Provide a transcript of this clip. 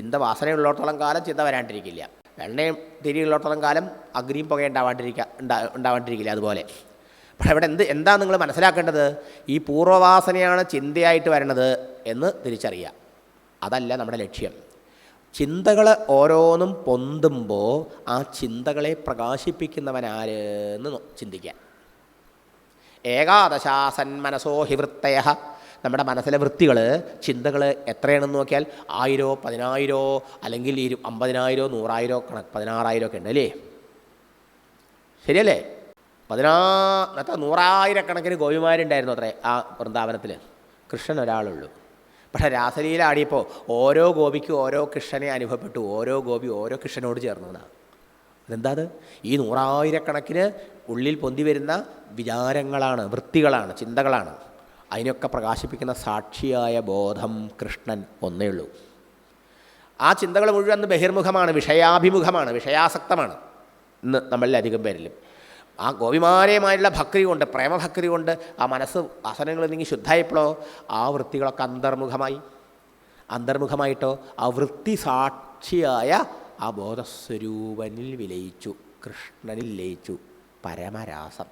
ചിന്ത വാസനയുള്ളിടത്തോളം കാലം ചിന്ത വരാണ്ടിരിക്കില്ല. എണ്ണയും തിരിയുള്ളിടത്തോളം കാലം അഗ്നിയും പുക ഉണ്ടാവാണ്ടിരിക്കുക ഉണ്ടാ ഉണ്ടാവാണ്ടിരിക്കില്ല അതുപോലെ. പക്ഷേ ഇവിടെ എന്ത് എന്താ നിങ്ങൾ മനസ്സിലാക്കേണ്ടത്? ഈ പൂർവവാസനയാണ് ചിന്തയായിട്ട് വരണത് എന്ന് തിരിച്ചറിയുക. അതല്ല നമ്മുടെ ലക്ഷ്യം. ചിന്തകൾ ഓരോന്നും പൊന്തുമ്പോൾ ആ ചിന്തകളെ പ്രകാശിപ്പിക്കുന്നവനാര് എന്ന് ഏകാദശാസൻ ഏകാദശാസന്മനസോ ഹിവൃത്തയ നമ്മുടെ മനസ്സിലെ വൃത്തികൾ ചിന്തകൾ എത്രയാണെന്ന് നോക്കിയാൽ ആയിരോ പതിനായിരോ അല്ലെങ്കിൽ ഇരു അമ്പതിനായിരോ നൂറായിരോ കണക്ക് പതിനാറായിരം ഒക്കെ ഉണ്ട് അല്ലേ? ശരിയല്ലേ? പതിനാ എത്ര നൂറായിരക്കണക്കിന് ഗോപിമാരുണ്ടായിരുന്നു അത്രേ ആ വൃന്ദാവനത്തിൽ കൃഷ്ണൻ ഒരാളുള്ളൂ. പക്ഷേ രാസലീല ആടിയപ്പോൾ ഓരോ ഗോപിക്കും ഓരോ കൃഷ്ണനെ അനുഭവപ്പെട്ടു. ഓരോ ഗോപി ഓരോ കൃഷ്ണനോട് ചേർന്നതാണ് അതെന്താ അത്? ഈ നൂറായിരക്കണക്കിന് ഉള്ളിൽ പൊന്തി വരുന്ന വിചാരങ്ങളാണ് വൃത്തികളാണ് ചിന്തകളാണ്. അതിനൊക്കെ പ്രകാശിപ്പിക്കുന്ന സാക്ഷിയായ ബോധം കൃഷ്ണൻ ഒന്നേ ഉള്ളൂ. ആ ചിന്തകൾ മുഴുവൻ ബഹിർമുഖമാണ് വിഷയാഭിമുഖമാണ് വിഷയാസക്തമാണ്. ഇന്ന് നമ്മളിൽ അധികം പേരിലും ആ ഗോപിമാരെയുമായുള്ള ഭക്തി കൊണ്ട് പ്രേമഭക്തി കൊണ്ട് ആ മനസ്സ് ആസനങ്ങൾ നീങ്ങി ശുദ്ധമായപ്പോഴോ ആ വൃത്തികളൊക്കെ അന്തർമുഖമായി. അന്തർമുഖമായിട്ടോ ആ വൃത്തി സാക്ഷിയായ ആ ബോധസ്വരൂപനിൽ വിലയിച്ചു കൃഷ്ണനിൽ ലയിച്ചു പരമരാസം.